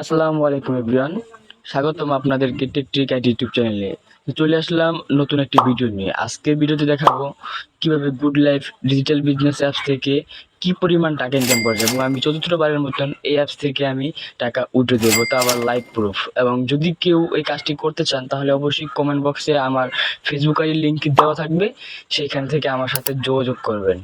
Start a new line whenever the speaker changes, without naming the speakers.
আসসালামু আলাইকুম এভরিওয়ান। স্বাগতম আপনাদেরকে টেকট্রিক আইটি ইউটিউব চ্যানেলে চলে আসলাম নতুন একটি ভিডিও নিয়ে। আজকের ভিডিওতে দেখাবো কীভাবে good life digital business apps থেকে কি পরিমাণ টাকা ইনকাম করা যায় এবং আমি চতুর্থবারের মতন এই অ্যাপস থেকে আমি টাকা উঠে দেবো। তা আবার লাইভ প্রুফ এবং যদি কেউ এই কাজটি করতে চান, তাহলে অবশ্যই কমেন্ট বক্সে আমার ফেসবুক আইডির লিঙ্ক দেওয়া থাকবে। সেইখান থেকে আমার সাথে যোগাযোগ করবেন।